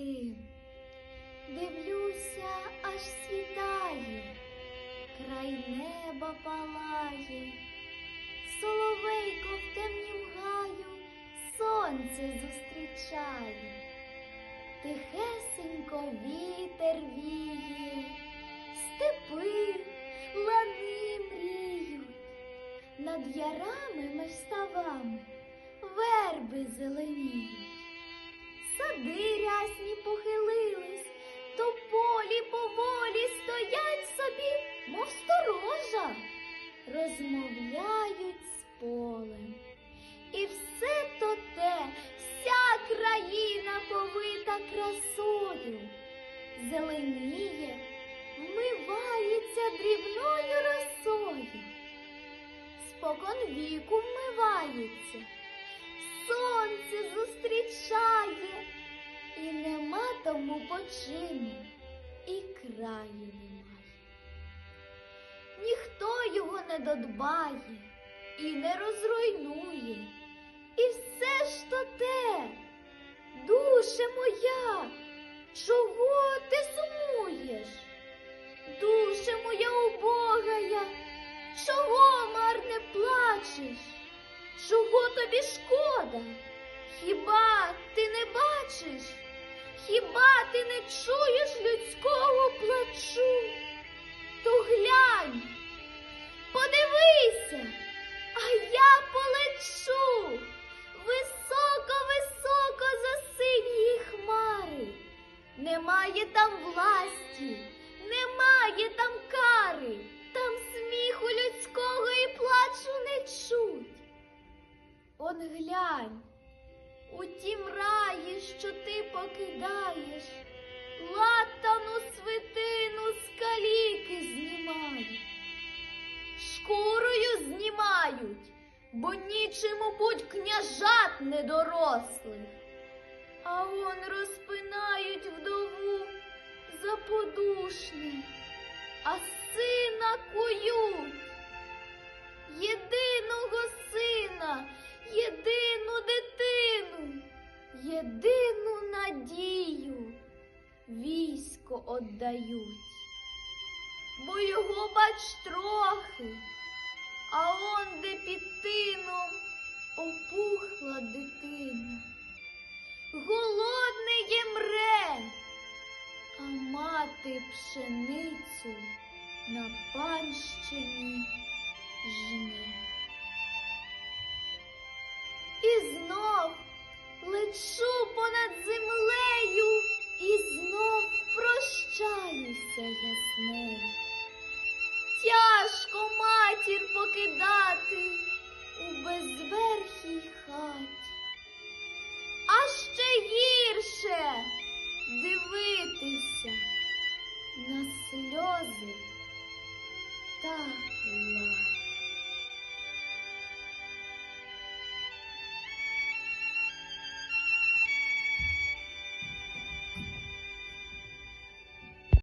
ти. Дивлюся, аж світає, край неба палає, соловейко в темнім гаю сонце зустрічає, тихесенько вітер віє, степи, лани мріють, над ярами меж ставами верби зеленіють. Сади рясні похилились, то полі поволі стоять собі, мов сторожа, розмовляють з полем. І все то те, вся країна повита красою, зеленіє, вмивається дрібною росою, спокон віку вмивається сонце зустрічає, і нема тому почину, і краю немає. Ніхто його не додбає і не розруйнує, і все ж то те, душе моя, чого ти сумуєш? Душе моя убогая, чого марне плачеш? Чого тобі шкода? Хіба ти не бачиш? Хіба ти не чуєш людського плачу? То глянь, подивися, а я полечу високо-високо за синьої хмари. Немає там власті, немає там кари, Глянь, у тім раї, що ти покидаєш, латану свитину з каліки знімають, шкурою знімають, бо нічому будь княжат недорослих, а он розпинають вдову за подушне, а сина єдину надію військо отдають. Бо його бач трохи, а он де під тином опухла дитина. Голодний мре, а мати пшеницю на панщині жне. І знов матір покидати у безверхій хаті, а ще гірше дивитися на сльози